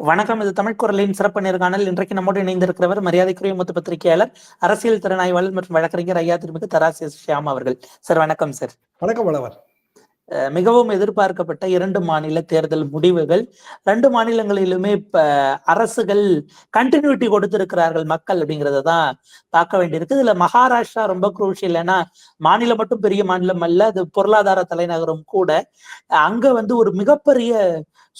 வணக்கம் இது தமிழ் குரலின் சிறப்பு நேர்காணல் இன்றைக்கு நம்மோடு இணைந்திருக்கிறவர் மரியாதைக்குரிய மூத்த பத்திரிகையாளர் அரசியல் திறனாய்வாளர் மற்றும் வழக்கறிஞர் ஐயா திருமிகு தராசி ஷியாம் அவர்கள். சார் வணக்கம் சார். வணக்கம் வளவர் மிகவும் எதிர்பார்க்கப்பட்ட இரண்டு மாநில தேர்தல் முடிவுகள். ரெண்டு மாநிலங்களிலுமே இப்ப அரசுகள் கண்டினியூட்டி கொடுத்திருக்கிறார்கள் மக்கள் அப்படிங்கறத தான் பார்க்க வேண்டியிருக்கு. இதுல மகாராஷ்டிரா ரொம்ப குரூஷியல் ஏன்னா மாநிலம் மட்டும் பெரிய மாநிலம் அல்ல அது பொருளாதார தலைநகரம் கூட. அங்க வந்து ஒரு மிகப்பெரிய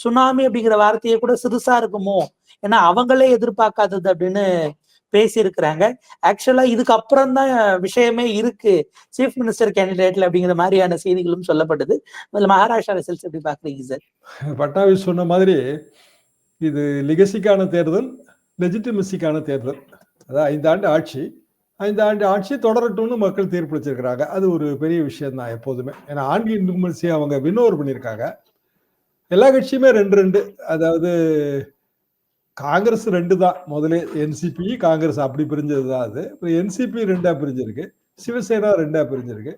சுனாமி அப்படிங்கிற வார்த்தையை கூட சிறுசா இருக்குமோ? ஏன்னா அவங்களே எதிர்பார்க்காதது அப்படின்னு பேசியிருக்கிறாங்க. ஆக்சுவலா இதுக்கு அப்புறம் தான் விஷயமே இருக்கு. சீஃப் மினிஸ்டர் கேண்டிடேட்ல அப்படிங்கிற மாதிரியான செய்திகளும் சொல்லப்பட்டது. அதில் மகாராஷ்டிரா ரிசல்ட்ஸ் எப்படி பாக்குறீங்க சார் பட்டாவி சொன்ன மாதிரி இது லிகசிக்கான தேர்தல் லெஜிட்டிமசிக்கான தேர்தல். அதாவது ஐந்தாண்டு ஆட்சி. ஐந்தாண்டு ஆட்சி தொடரட்டும்னு மக்கள் தீர்ப்பளிச்சிருக்கிறாங்க அது ஒரு பெரிய விஷயம் தான் எப்போதுமே. ஏன்னா ஆண்டி இன்குமன்சி அவங்க வினோர் பண்ணியிருக்காங்க. எல்லா கட்சியுமே ரெண்டு ரெண்டு. அதாவது காங்கிரஸ் ரெண்டு தான். முதலே என்சிபி காங்கிரஸ் அப்படி பிரிஞ்சது தான் அது இப்போ என்சிபி ரெண்டா பிரிஞ்சிருக்கு. சிவசேனா ரெண்டா பிரிஞ்சிருக்கு.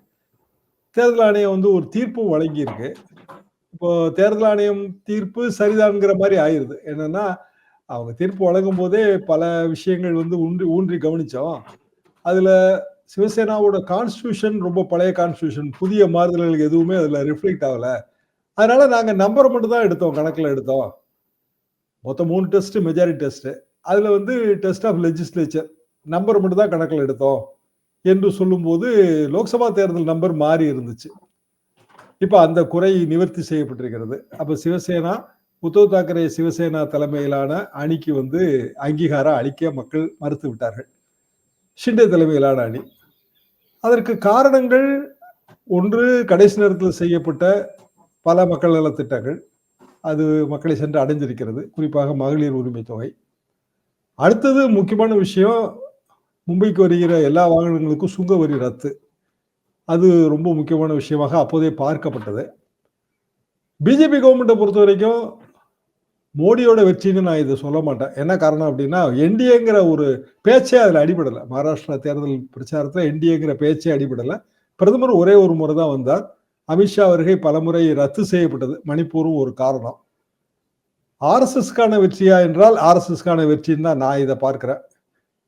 தேர்தல் ஆணையம் வந்து ஒரு தீர்ப்பும் வழங்கியிருக்கு. இப்போ தேர்தல் ஆணையம் தீர்ப்பு சரிதான்ங்கிற மாதிரி ஆயிடுது என்னன்னா அவங்க தீர்ப்பு வழங்கும் போதே பல விஷயங்கள் வந்து ஊன்றி ஊன்றி கவனித்தோம் அதில் சிவசேனாவோட கான்ஸ்டியூஷன் ரொம்ப பழைய கான்ஸ்டியூஷன் புதிய மாறுதல்கள் எதுவுமே அதில் ரிஃப்ளெக்ட் ஆகலை. அதனால நாங்க நம்பரை மட்டும் தான் எடுத்தோம் கணக்கில் எடுத்தோம். மொத்தம் மூணு டெஸ்ட் மெஜாரிட்டி டெஸ்ட் அதுல வந்து டெஸ்ட் ஆஃப் லெஜிஸ்லேச்சர் நம்பர் மட்டும் தான் கணக்கில் எடுத்தோம் என்று சொல்லும்போது லோக்சபா தேர்தல் நம்பர் மாறி இருந்துச்சு. இப்போ அந்த குறை நிவர்த்தி செய்யப்பட்டிருக்கிறது. அப்போ சிவசேனா உத்தவ் தாக்கரே சிவசேனா தலைமையிலான அணிக்கு வந்து அங்கீகாரம் அளிக்க மக்கள் மறுத்து விட்டார்கள். ஷிண்டே தலைமையிலான அணி. அதற்கு காரணங்கள் ஒன்று கடைசி நேரத்தில் செய்யப்பட்ட பல மக்கள் நல திட்டங்கள் அது மக்களை சென்று அடைஞ்சிருக்கிறது குறிப்பாக மகளிர் உரிமை தொகை. அடுத்தது முக்கியமான விஷயம் மும்பைக்கு வருகிற எல்லா வாகனங்களுக்கும் சுங்க வரி ரத்து. அது ரொம்ப முக்கியமான விஷயமாக அப்போதே பார்க்கப்பட்டது. பிஜேபி கவர்மெண்ட்டை பொறுத்த வரைக்கும் மோடியோட வெற்றின்னு நான் இதை சொல்ல மாட்டேன். என்ன காரணம் அப்படின்னா என்டிஏங்கிற ஒரு பேச்சே அதில் அடிபடலை. மகாராஷ்டிரா தேர்தல் பிரச்சாரத்தில் என்டிஏங்கிற பேச்சே அடிபடலை. பிரதமர் ஒரே ஒரு முறை தான் வந்தார். அமித்ஷா வருகை பலமுறை ரத்து செய்யப்பட்டது. மணிப்பூரும் ஒரு காரணம். ஆர்எஸ்எஸ்க்கான வெற்றியா என்றால் ஆர்எஸ்எஸ்க்கான வெற்றின்னு தான் நான் இதை பார்க்குறேன்.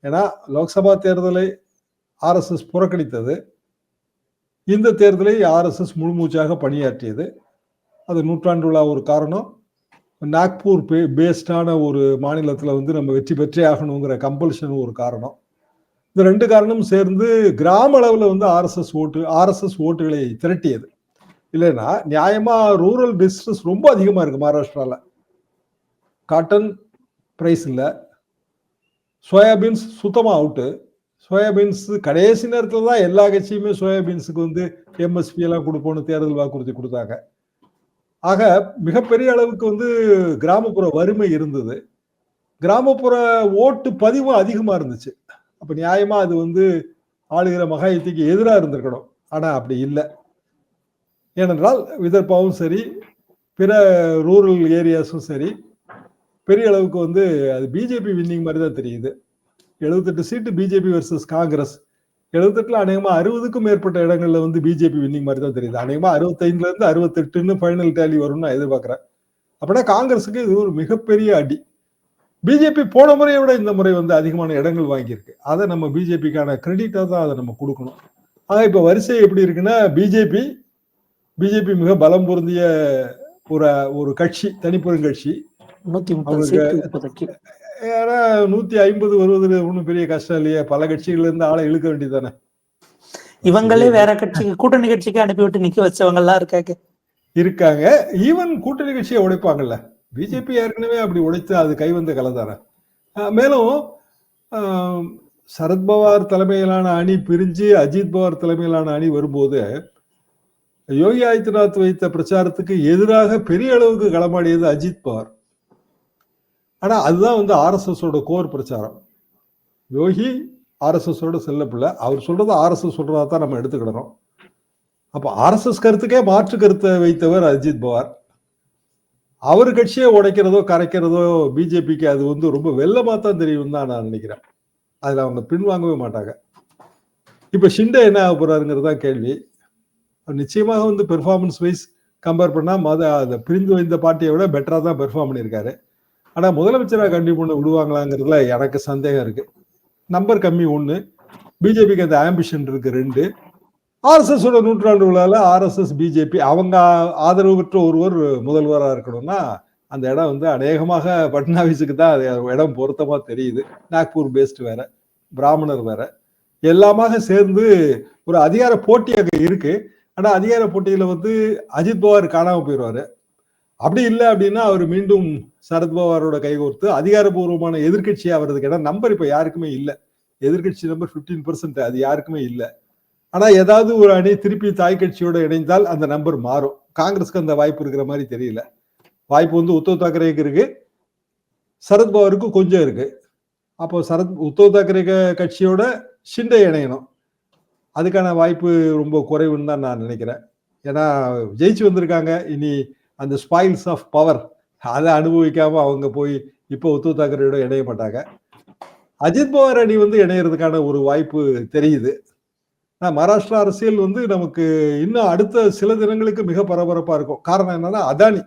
ஏன்னா லோக்சபா தேர்தலை ஆர்எஸ்எஸ் புறக்கணித்தது. இந்த தேர்தலை ஆர்எஸ்எஸ் முழுமூச்சாக பணியாற்றியது. அது நூற்றாண்டு விழா ஒரு காரணம். நாக்பூர் பே பேஸ்டான ஒரு மாநிலத்தில் வந்து நம்ம வெற்றி பெற்றே ஆகணுங்கிற கம்பல்ஷன் ஒரு காரணம். இந்த ரெண்டு காரணமும் சேர்ந்து கிராம அளவில் வந்து ஆர்எஸ்எஸ் ஓட்டு ஆர்எஸ்எஸ் ஓட்டுகளை திரட்டியது. இல்லைன்னா நியாயமா ரூரல் பிஸ்னஸ் ரொம்ப அதிகமாக இருக்கு மகாராஷ்டிராவில் காட்டன் ப்ரைஸ் இல்லை சோயாபீன்ஸ் சுத்தமாக அவுட்டு சோயாபீன்ஸ் கடைசி நேரத்தில் தான் எல்லா கட்சியுமே சோயாபீன்ஸுக்கு வந்து எம்எஸ்பி எல்லாம் கொடுப்போம்னு தேர்தல் வாக்குறுதி கொடுத்தாங்க. ஆக மிகப்பெரிய அளவுக்கு வந்து கிராமப்புற வறுமை இருந்தது. கிராமப்புற ஓட்டு பதிவும் அதிகமாக இருந்துச்சு. அப்போ நியாயமாக அது வந்து ஆளுகிற மகாயுத்திக்கு எதிராக இருந்திருக்கணும். ஆனால் அப்படி இல்லை. ஏனென்றால் விதர்பாவும் சரி பிற ரூரல் ஏரியாஸும் சரி பெரிய அளவுக்கு வந்து அது பிஜேபி வின்னிங் மாதிரி தான் தெரியுது. எழுபத்தெட்டு சீட்டு பிஜேபி வர்சஸ் காங்கிரஸ் எழுபத்தெட்டுல அநேகமாக அறுபதுக்கும் மேற்பட்ட இடங்களில் வந்து பிஜேபி வின்னிங் மாதிரி தான் தெரியுது. அநேகமாக அறுபத்தைந்துலேருந்து அறுபத்தெட்டுன்னு ஃபைனல் டேலி வரும்னு நான் எதிர்பார்க்குறேன். அப்படின்னா காங்கிரஸுக்கு இது ஒரு மிகப்பெரிய அடி. பிஜேபி போன முறையை விட இந்த முறை வந்து அதிகமான இடங்கள் வாங்கியிருக்கு. அதை நம்ம பிஜேபிக்கான கிரெடிட்டாக தான் அதை நம்ம கொடுக்கணும். ஆக இப்போ வரிசை எப்படி இருக்குன்னா பிஜேபி பிஜேபி மிக பலம் பொருந்திய ஒரு ஒரு கட்சி தனிப்பெருங்கட்சி ஏன்னா நூத்தி ஐம்பது வருவது ஒன்றும் பெரிய கஷ்டம் இல்லையே. பல கட்சிகள்ல இருந்து ஆளை இழுக்க வேண்டியதானே இவங்களே வேற கட்சிக்கு கூட்டணி கட்சிக்கு அனுப்பிவிட்டு நிக்க வச்சவங்க எல்லாம் இருக்காங்க. இருக்காங்க. ஈவன் கூட்டணி கட்சியை உடைப்பாங்கல்ல. பிஜேபி ஏற்கனவே அப்படி உடைத்து அது கைவந்த கலந்தார மேலும் சரத்பவார் தலைமையிலான அணி பிரிஞ்சு அஜித் பவார் தலைமையிலான அணி வரும்போது யோகி ஆதித்யநாத் வைத்த பிரச்சாரத்துக்கு எதிராக பெரிய அளவுக்கு களமாடியது அஜித் பவார். ஆனால் அதுதான் வந்து ஆர்எஸ்எஸோட கோர் பிரச்சாரம். யோகி ஆர்எஸ்எஸோட செல்லப்பில்லை. அவர் சொல்றது ஆர்எஸ்எஸ் சொல்றதா தான் நம்ம எடுத்துக்கிடணும். அப்போ ஆர்எஸ்எஸ் கருத்துக்கே மாற்று கருத்தை வைத்தவர் அஜித் பவார். அவர் கட்சியை உடைக்கிறதோ கரைக்கிறதோ பிஜேபிக்கு அது வந்து ரொம்ப வெள்ளமாக தான் தெரியும் தான் நான் நினைக்கிறேன். அதில் அவங்க பின்வாங்கவே மாட்டாங்க. இப்போ ஷிண்டே என்ன ஆக போறாருங்கிறது தான் கேள்வி. நிச்சயமாக வந்து பெர்ஃபார்மன்ஸ் வைஸ் கம்பேர் பண்ணால் மத அதை பிரிந்து வைந்த பாட்டியை விட பெட்டராக தான் பெர்ஃபார்ம் பண்ணியிருக்காரு. ஆனால் முதலமைச்சராக கண்டிப்பாக பண்ண விடுவாங்களாங்கிறதுல எனக்கு சந்தேகம் இருக்குது நம்பர் கம்மி ஒன்று பிஜேபிக்கு அந்த ஆம்பிஷன் இருக்குது ரெண்டு. ஆர்எஸ்எஸோட நூற்றாண்டு விழாவில் ஆர்எஸ்எஸ் பிஜேபி அவங்க ஆதரவு பெற்ற ஒருவர் முதல்வராக இருக்கணும்னா அந்த இடம் வந்து அநேகமாக பட்னாவிஸுக்கு தான் அது இடம் பொருத்தமாக தெரியுது. நாக்பூர் பேஸ்டு வேற பிராமணர் வேற. எல்லாமாக சேர்ந்து ஒரு அதிகார போட்டி அங்கே இருக்குது ஆனால் அதிகார போட்டியில் வந்து அஜித் பவார் காணாமல் போயிடுவார் அப்படி இல்லை அப்படின்னா அவர் மீண்டும் சரத்பவாரோட கைகோர்த்து அதிகாரபூர்வமான எதிர்கட்சி ஆகிறதுக்கு ஏன்னா நம்பர் இப்போ யாருக்குமே இல்லை. எதிர்கட்சி நம்பர் ஃபிஃப்டீன் பர்சன்ட் அது யாருக்குமே இல்லை. ஆனால் ஏதாவது ஒரு அணி திருப்பி தாய் கட்சியோட இணைந்தால் அந்த நம்பர் மாறும். காங்கிரஸ்க்கு அந்த வாய்ப்பு இருக்கிற மாதிரி தெரியல. வாய்ப்பு வந்து உத்தவ் தாக்கரேக்கு இருக்கு. சரத்பவாருக்கு கொஞ்சம் இருக்கு. அப்போ சரத் உத்தவ் தாக்கரே கட்சியோட ஷிண்டே இணையணும். அதுக்கான வாய்ப்பு ரொம்ப குறைவுன்னு தான் நான் நினைக்கிறேன். ஏன்னா ஜெயிச்சு வந்திருக்காங்க. இனி அந்த ஸ்பாயில்ஸ் ஆஃப் பவர் அதை அனுபவிக்காம அவங்க போய் இப்போ உத்தவ் தாக்கரேயோட இணைய மாட்டாங்க. அஜித் பவார் அணி வந்து இணையறதுக்கான ஒரு வாய்ப்பு தெரியுது. ஆனால் மகாராஷ்டிரா அரசியல் வந்து நமக்கு இன்னும் அடுத்த சில தினங்களுக்கு மிக பரபரப்பா இருக்கும். காரணம் என்னன்னா அதானி.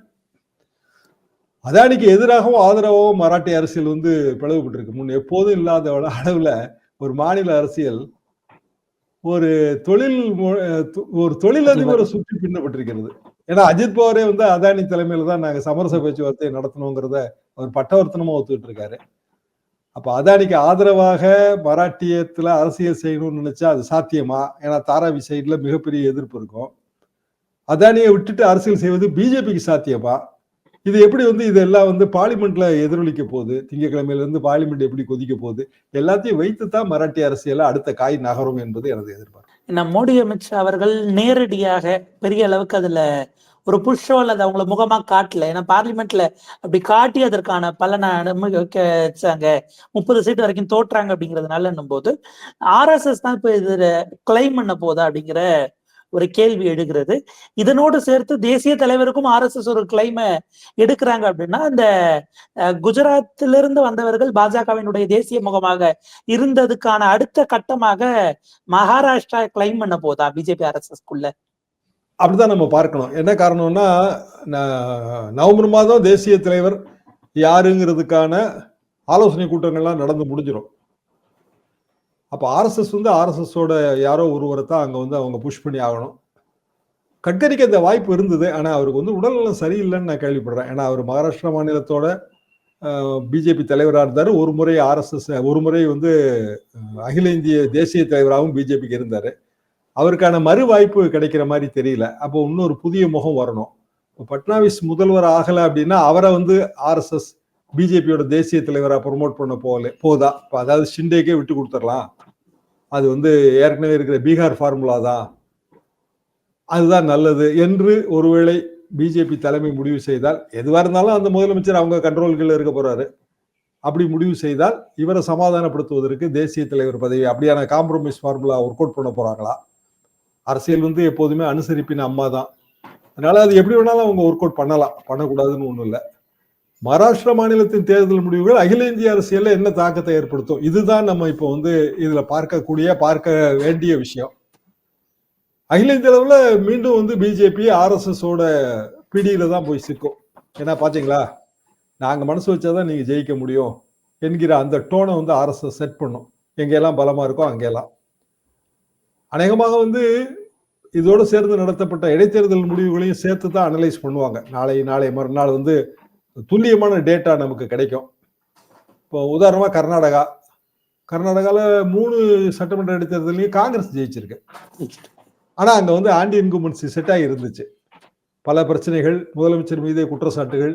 அதானிக்கு எதிராகவும் ஆதரவாகவும் மராட்டி அரசியல் வந்து பிளவுபட்டிருக்கு. முன் எப்போதும் இல்லாத அளவுல ஒரு மாநில அரசியல் ஒரு தொழில் ஒரு தொழிலதிபரை சுற்றி பின்னப்பட்டிருக்கிறது. ஏன்னா அஜித் பவாரே வந்து அதானி தலைமையில தான் நாங்க சமரச பேச்சுவார்த்தையை நடத்தணுங்கிறத அவர் பட்டவர்த்தனமா ஒத்துக்கிட்டு இருக்காரு அப்ப அதானிக்கு ஆதரவாக மராட்டியத்துல அரசியல் செய்யணும்னு நினைச்சா அது சாத்தியமா? ஏன்னா தாராவி சைட்ல மிகப்பெரிய எதிர்ப்பு இருக்கும். அதானியை விட்டுட்டு அரசியல் செய்வது பிஜேபிக்கு சாத்தியமா? இது எப்படி வந்து இதெல்லாம் வந்து பார்லிமெண்ட்ல எதிரொலிக்க போகுது? திங்கக்கிழமையிலிருந்து பார்லிமெண்ட் எப்படி கொதிக்க போகுது? எல்லாத்தையும் வைத்து தான் மராட்டிய அரசியல அடுத்த காய் நகரும் என்பது எனது எதிர்பார்ப்பு. மோடி அமித்ஷா அவர்கள் நேரடியாக பெரிய அளவுக்கு அதுல ஒரு புஷ்ஷோ அல்லது அவங்கள முகமா காட்டல. ஏன்னா பார்லிமெண்ட்ல அப்படி காட்டி அதற்கான பலனை வச்சாங்க முப்பது சீட் வரைக்கும் தோற்றாங்க அப்படிங்கிறதுனால போது ஆர்எஸ்எஸ் தான் இப்ப இதுல கிளைம் பண்ண போதா அப்படிங்கிற ஒரு கேள்வி எடுக்கிறது இதனோடு சேர்த்து தேசிய தலைவருக்கும் ஆர் எஸ் எஸ் ஒரு கிளைமை எடுக்கிறாங்க அப்படின்னா இந்த குஜராத்திலிருந்து வந்தவர்கள் பாஜகவினுடைய தேசிய முகமாக இருந்ததுக்கான அடுத்த கட்டமாக மகாராஷ்டிரா கிளைம் பண்ண போதா பிஜேபி ஆர் எஸ் எஸ்குள்ள அப்படிதான் நம்ம பார்க்கணும். என்ன காரணம்னா நவம்பர் மாதம் தேசிய தலைவர் யாருங்கிறதுக்கான ஆலோசனை கூட்டங்கள்லாம் நடந்து முடிஞ்சிடும் அப்போ ஆர்எஸ்எஸ் வந்து ஆர்எஸ்எஸோட யாரோ ஒருவரை தான் அங்கே வந்து அவங்க புஷ் பண்ணி ஆகணும். கட்கரிக்கு அந்த வாய்ப்பு இருந்தது. ஆனால் அவருக்கு வந்து உடல்நலம் சரியில்லைன்னு நான் கேள்விப்படுறேன். ஏன்னா அவர் மகாராஷ்டிரா மாநிலத்தோட பிஜேபி தலைவராக இருந்தார். ஒரு முறை ஆர்எஸ்எஸ் ஒரு முறை வந்து அகில இந்திய தேசிய தலைவராகவும் பிஜேபிக்கு இருந்தார். அவருக்கான மறு வாய்ப்பு கிடைக்கிற மாதிரி தெரியல. அப்போ இன்னொரு புதிய முகம் வரணும். இப்போ பட்னாவிஸ் முதல்வர் ஆகலை அப்படின்னா அவரை வந்து ஆர்எஸ்எஸ் பிஜேபியோட தேசிய தலைவராக ப்ரொமோட் பண்ண போகல போதா? இப்போ அதாவது ஷிண்டேக்கே விட்டு கொடுத்துடலாம். அது வந்து ஏற்கனவே இருக்கிற பீகார் ஃபார்முலா தான். அதுதான் நல்லது என்று ஒருவேளை பிஜேபி தலைமை முடிவு செய்தால் எதுவாக இருந்தாலும் அந்த முதலமைச்சர் அவங்க கண்ட்ரோல்களில் இருக்க போறாரு. அப்படி முடிவு செய்தால் இவரை சமாதானப்படுத்துவதற்கு தேசிய தலைவர் பதவி அப்படியான காம்ப்ரமைஸ் ஃபார்முலா ஒர்க் அவுட் பண்ண போறாங்களா? அரசியல் வந்து எப்போதுமே அனுசரிப்பின் அம்மா தான். அதனால அது எப்படி வேணாலும் அவங்க ஒர்க் அவுட் பண்ணலாம். பண்ணக்கூடாதுன்னு ஒன்றும் இல்லை. மகாராஷ்டிரா மாநிலத்தின் தேர்தல் முடிவுகள் அகில இந்திய அரசியல்ல என்ன தாக்கத்தை ஏற்படுத்தும்? இதுதான் நம்ம இப்போ வந்து இதுல பார்க்கக்கூடிய பார்க்க வேண்டிய விஷயம். அகில இந்திய அளவில் மீண்டும் வந்து பிஜேபி ஆர்எஸ்எஸோட பிடியில தான் போய் சிக்கும். ஏன்னா பாத்தீங்களா? நாங்கள் மனசு வச்சாதான் நீங்க ஜெயிக்க முடியும் என்கிற அந்த டோனை வந்து ஆர்எஸ்எஸ் செட் பண்ணும். எங்கெல்லாம் பலமா இருக்கோ அங்கெல்லாம். அநேகமாக வந்து இதோடு சேர்ந்து நடத்தப்பட்ட இடைத்தேர்தல் முடிவுகளையும் சேர்த்து தான் அனலைஸ் பண்ணுவாங்க. நாளை நாளை மறுநாள் வந்து துல்லியமான டேட்டா நமக்கு கிடைக்கும். இப்போ உதாரணமாக கர்நாடகா. கர்நாடகாவில் மூணு சட்டமன்ற இடைத்தேர்தலையும் காங்கிரஸ் ஜெயிச்சிருக்கு. ஆனால் அங்கே வந்து ஆண்டி இன்குமென்சி செட்டாக இருந்துச்சு. பல பிரச்சனைகள் முதலமைச்சர் மீதே குற்றச்சாட்டுகள்.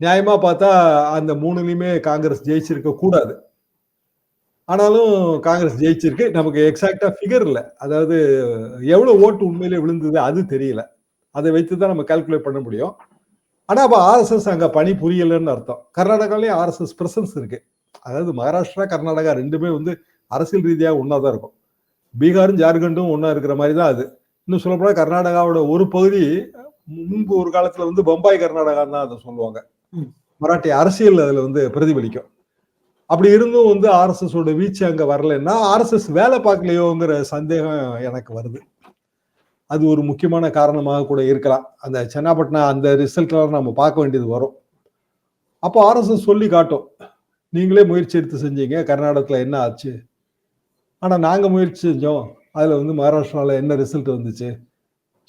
நியாயமாக பார்த்தா அந்த மூணுலையுமே காங்கிரஸ் ஜெயிச்சிருக்க கூடாது. ஆனாலும் காங்கிரஸ் ஜெயிச்சிருக்கு. நமக்கு எக்ஸாக்டாக ஃபிகர் இல்லை. அதாவது எவ்வளோ ஓட்டு உண்மையிலே விழுந்தது அது தெரியல. அதை வைத்து தான் நம்ம கால்குலேட் பண்ண முடியும். ஆனா அப்ப ஆர்எஸ்எஸ் அங்க பணி புரியலன்னு அர்த்தம். கர்நாடகாலயும் ஆர்எஸ்எஸ் பிரசன்ஸ் இருக்கு. அதாவது மகாராஷ்டிரா கர்நாடகா ரெண்டுமே வந்து அரசியல் ரீதியாக ஒன்னாதான் இருக்கும். பீகாரும் ஜார்க்கண்டும் ஒன்னா இருக்கிற மாதிரி தான் அது. இன்னும் சொல்லப்போனா கர்நாடகாவோட ஒரு பகுதி முன்பு ஒரு காலத்துல வந்து பம்பாய் கர்நாடகா தான் அதை சொல்லுவாங்க. மராட்டிய அரசியல் அதுல வந்து பிரதிபலிக்கும். அப்படி இருந்தும் வந்து ஆர்எஸ்எஸ் ஓட வீச்சு அங்க வரலன்னா ஆர்எஸ்எஸ் வேலை பார்க்கலையோங்கிற சந்தேகம் எனக்கு வருது. அது ஒரு முக்கியமான காரணமாக கூட இருக்கலாம். அந்த சென்னாப்பட்டினம் அந்த ரிசல்ட்லாம் நம்ம பார்க்க வேண்டியது வரும். அப்போ ஆர்எஸ்எஸ் சொல்லி காட்டும். நீங்களே முயற்சி எடுத்து செஞ்சீங்க. கர்நாடகத்தில் என்ன ஆச்சு? ஆனால் நாங்கள் முயற்சி செஞ்சோம். அதில் வந்து மகாராஷ்டிராவில் என்ன ரிசல்ட் வந்துச்சு?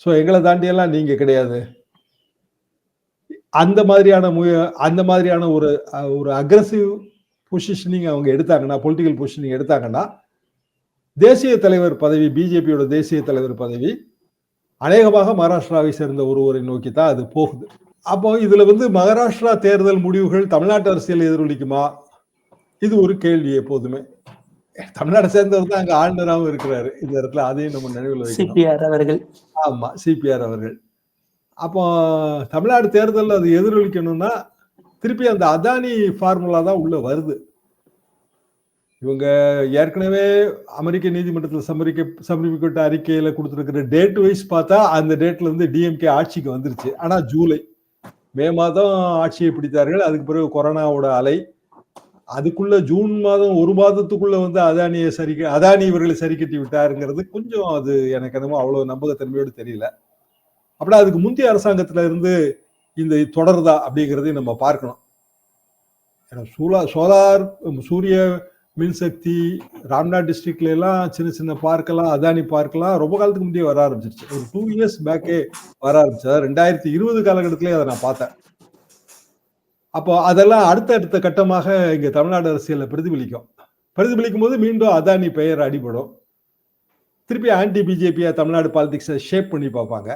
ஸோ எங்களை தாண்டியெல்லாம் நீங்கள் கிடையாது. அந்த மாதிரியான முய அந்த மாதிரியான ஒரு ஒரு அக்ரஸிவ் பொசிஷனிங் அவங்க எடுத்தாங்கன்னா பொலிட்டிக்கல் பொசிஷனிங் எடுத்தாங்கன்னா தேசிய தலைவர் பதவி பிஜேபியோட தேசிய தலைவர் பதவி அநேகமாக மகாராஷ்டிராவை சேர்ந்த ஒருவரை நோக்கி தான் அது போகுது. அப்போ இதுல வந்து மகாராஷ்டிரா தேர்தல் முடிவுகள் தமிழ்நாட்டு அரசியல் எதிரொலிக்குமா? இது ஒரு கேள்வி எப்போதுமே. தமிழ்நாட்டை சேர்ந்தவர் தான் அங்க ஆளுநராகவும் இருக்கிறாரு. இந்த இடத்துல அதையும் நம்ம நினைவில் சிபிஆர் அவர்கள். ஆமா சிபிஆர் அவர்கள். அப்போ தமிழ்நாடு தேர்தலில் அது எதிரொலிக்கணும்னா திருப்பி அந்த அதானி ஃபார்முலா தான் உள்ள வருது. இவங்க ஏற்கனவே அமெரிக்க நீதிமன்றத்தில் சமரிக்க சமர்ப்பிக்கப்பட்ட அறிக்கையில கொடுத்துருக்கிற டேட் வைஸ் பார்த்தா அந்த டேட்ல இருந்து டிஎம்கே ஆட்சிக்கு வந்துருச்சு. ஆனா ஜூலை. மே மாதம் ஆட்சியை பிடித்தார்கள். அதுக்கு பிறகு கொரோனாவோட அலை. அதுக்குள்ள ஜூன் மாதம் ஒரு மாதத்துக்குள்ள வந்து அதானியை சரி அதானி இவர்களை சரி கட்டி விட்டாருங்கிறது கொஞ்சம் அது எனக்கு என்னமோ அவ்வளவு நம்பகத்தன்மையோடு தெரியல. அப்படின்னா அதுக்கு முந்தைய அரசாங்கத்துல இருந்து இந்த தொடருதா அப்படிங்கிறதையும் நம்ம பார்க்கணும். ஏன்னா சூலா சோலார் சூரிய மின்சக்தி ராம்நாத் டிஸ்ட்ரிக்ட்ல எல்லாம் சின்ன சின்ன பார்க்கெல்லாம் அதானி பார்க்கெல்லாம் ரொம்ப காலத்துக்கு முன்னாடியே வர ஆரம்பிச்சிருச்சு. ஒரு டூ இயர்ஸ் பேக்கே வர ஆரம்பிச்சு ரெண்டாயிரத்தி இருபது காலகட்டத்திலே அதை நான் பார்த்தேன். அப்போ அதெல்லாம் அடுத்த அடுத்த கட்டமாக இங்க தமிழ்நாடு அரசியலில் பிரதிபலிக்கும். பிரதிபலிக்கும் போது மீண்டும் அதானி பெயர் அடிபடும். திருப்பி ஆன்டி பிஜேபியா தமிழ்நாடு பாலிடிக்ஸை ஷேப் பண்ணி பார்ப்பாங்க.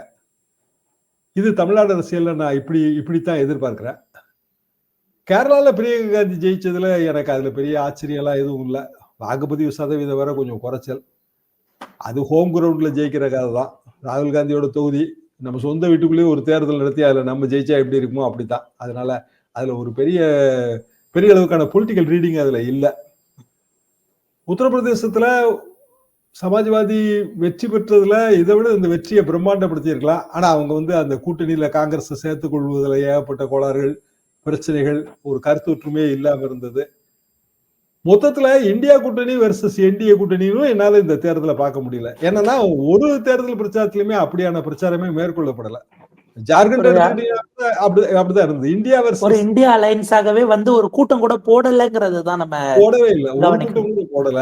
இது தமிழ்நாடு அரசியலில் நான் இப்படி இப்படித்தான் எதிர்பார்க்கிறேன். கேரளாவில் பிரியங்கா காந்தி ஜெயிச்சதுல எனக்கு அதுல பெரிய ஆச்சரியம்லாம் எதுவும் இல்லை. வாக்குப்பதிவு சதவீதம் வர கொஞ்சம் குறைச்சல். அது ஹோம் கிரவுண்ட்ல ஜெயிக்கிற கதை தான். ராகுல் காந்தியோட தொகுதி நம்ம சொந்த வீட்டுக்குள்ளேயே ஒரு தேர்தல் நடத்தி அதில் நம்ம ஜெயிச்சா எப்படி இருக்குமோ அப்படித்தான். அதனால அதுல ஒரு பெரிய பெரிய அளவுக்கான பொலிட்டிக்கல் ரீடிங் அதுல இல்லை. உத்தரப்பிரதேசத்துல சமாஜ்வாதி வெற்றி பெற்றதுல இதை விட இந்த வெற்றியை பிரம்மாண்டப்படுத்தியிருக்கலாம். ஆனா அவங்க வந்து அந்த கூட்டணியில காங்கிரஸ் சேர்த்துக் கொள்வதில் ஏகப்பட்ட கோளாறுகள். பிரச்சனைகள் ஒரு கருத்து ஒற்றுமையே இல்லாம இருந்தது. மொத்தத்துல இந்தியா கூட்டணி வெர்சஸ் என்டிஏ கூட்டணியும் என்னால இந்த தேர்தலை பார்க்க முடியல. என்னன்னா ஒரு தேர்தல் பிரச்சாரத்திலுமே அப்படியான பிரச்சாரமே மேற்கொள்ளப்படல. ஜார்க்கண்ட் அப்படிதான் இருந்தது. இந்தியா ஒரு இந்தியா அலைன்ஸாகவே வந்து ஒரு கூட்டம் கூட போடலைங்கிறது தான் நம்ம போடவே இல்லை. கூட்டம் கூட போடல.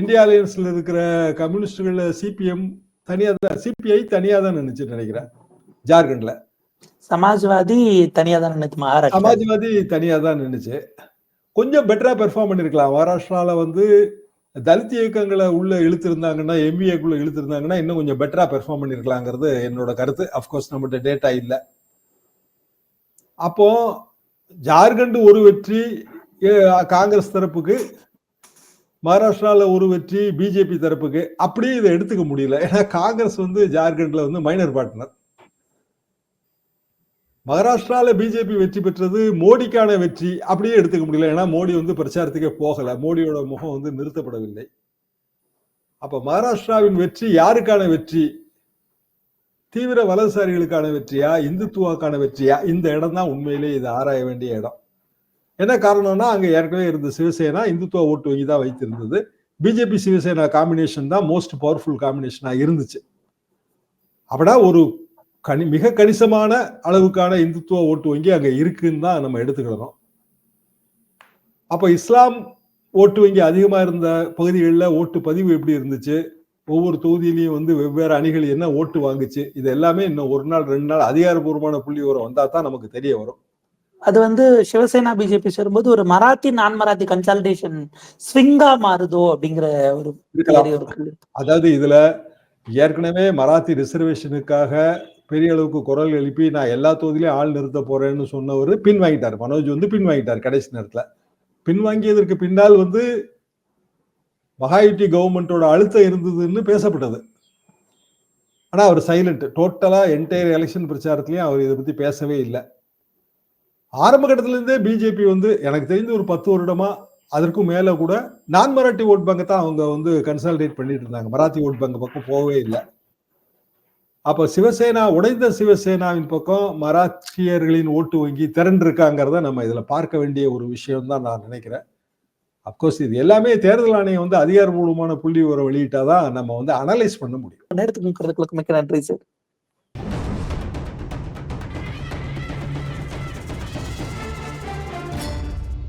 இந்தியா அலையன்ஸ்ல இருக்கிற கம்யூனிஸ்டுகள் சிபிஎம் தனியா தான் சிபிஐ தனியா தான் நினைச்சு நினைக்கிறேன். ஜார்க்கண்ட்ல. சமாஜ்வாதி தனியா தான் நினைச்சு மகாராஷ்டிரா சமாஜ்வாதி தனியா தான் நின்னுச்சு. கொஞ்சம் பெட்டரா பெர்ஃபார்ம் பண்ணிருக்கலாம். மகாராஷ்டிரால வந்து தலித் இயக்கங்களை உள்ள இழுத்திருந்தாங்கன்னா எம்பிஏக்குள்ள இழுத்திருந்தாங்கன்னா இன்னும் கொஞ்சம் பெட்டரா பெர்ஃபார்ம் பண்ணிருக்கலாங்கிறது என்னோட கருத்து. அப்கோர்ஸ் நம்மகிட்ட டேட்டா இல்ல. அப்போ ஜார்க்கண்ட் ஒரு வெற்றி காங்கிரஸ் தரப்புக்கு மகாராஷ்டிராவில் ஒரு வெற்றி பிஜேபி தரப்புக்கு. அப்படியே இதை எடுத்துக்க முடியல. ஏன்னா காங்கிரஸ் வந்து ஜார்க்கண்ட்ல வந்து மைனர் பார்ட்னர் மகாராஷ்டிராவில் பிஜேபி வெற்றி பெற்றது மோடிக்கான வெற்றி அப்படியே எடுத்துக்க முடியல. ஏன்னா மோடி வந்து பிரச்சாரத்துக்கே போகலை. மோடியோட முகம் வந்து நிறுத்தப்படவில்லை. அப்போ மகாராஷ்டிராவின் வெற்றி யாருக்கான வெற்றி? தீவிர வலதுசாரிகளுக்கான வெற்றியா? இந்துத்துவாக்கான வெற்றியா? இந்த இடம் தான் உண்மையிலே இது ஆராய வேண்டிய இடம். என்ன காரணம்னா அங்கே ஏற்கனவே இருந்த சிவசேனா இந்துத்துவ ஓட்டு வங்கி தான் வைத்திருந்தது. பிஜேபி சிவசேனா காம்பினேஷன் தான் மோஸ்ட் பவர்ஃபுல் காம்பினேஷனாக இருந்துச்சு. அப்படின்னா ஒரு கனி மிக கணிசமான அளவுக்கான இந்துத்துவ ஓட்டு வங்கி அங்க இருக்குன்னு தான் நம்ம எடுத்துக்கிடணும் அப்ப இஸ்லாம் ஓட்டு வங்கி அதிகமா இருந்த பகுதிகளில் ஓட்டு பதிவு எப்படி இருந்துச்சு? ஒவ்வொரு தொகுதியிலையும் வந்து வெவ்வேறு அணிகள் என்ன ஓட்டு வாங்குச்சு? இது எல்லாமே இன்னும் ஒரு நாள் ரெண்டு நாள் அதிகாரப்பூர்வமான புள்ளி விவரம் வந்தா தான் நமக்கு தெரிய வரும். அது வந்து சிவசேனா பிஜேபி சேரும்போது ஒரு மராத்தி நான் மராத்தி கன்சாலிடேஷன் ஸ்விங்கா மாறுதோ அப்படிங்கிற ஒரு. அதாவது இதுல ஏற்கனவே மராத்தி ரிசர்வேஷனுக்காக பெரிய அளவுக்கு குரல் எழுப்பி நான் எல்லா தொகுதியிலையும் ஆள் நிறுத்த போறேன்னு சொன்னவர் பின் வாங்கிட்டார். மனோஜ் வந்து பின் வாங்கிட்டார் கடைசி நேரத்தில். பின் வாங்கியதற்கு பின்னால் வந்து மகாயுட்டி கவர்மெண்டோட அழுத்தம் இருந்ததுன்னு பேசப்பட்டது. ஆனால் அவர் சைலண்ட். டோட்டலாக என்டையர் எலெக்ஷன் பிரச்சாரத்துலேயும் அவர் இதை பற்றி பேசவே இல்லை. ஆரம்ப கட்டத்திலேருந்தே பிஜேபி வந்து எனக்கு தெரிந்து ஒரு பத்து வருடமா அதற்கும் மேலே கூட நான் மராட்டி ஓட் பேங்கை தான் அவங்க வந்து கன்சாலிடேட் பண்ணிட்டு இருந்தாங்க. மராத்தி ஓட் பேங்க் பக்கம் போகவே இல்லை. அப்ப சிவசேனா உடைந்த சிவசேனாவின் பக்கம் மராத்தியர்களின் ஓட்டு வங்கி திரண்டிருக்காங்கிறத நம்ம இதுல பார்க்க வேண்டிய ஒரு விஷயம் தான் நான் நினைக்கிறேன். அப்கோர்ஸ் இது எல்லாமே தேர்தல் ஆணையம் வந்து அதிகாரப்பூர்வமான புள்ளி விவரம் வெளியிட்டாதான் நம்ம வந்து அனலைஸ் பண்ண முடியும். நேரத்துக்கு மிக்க நன்றி சார்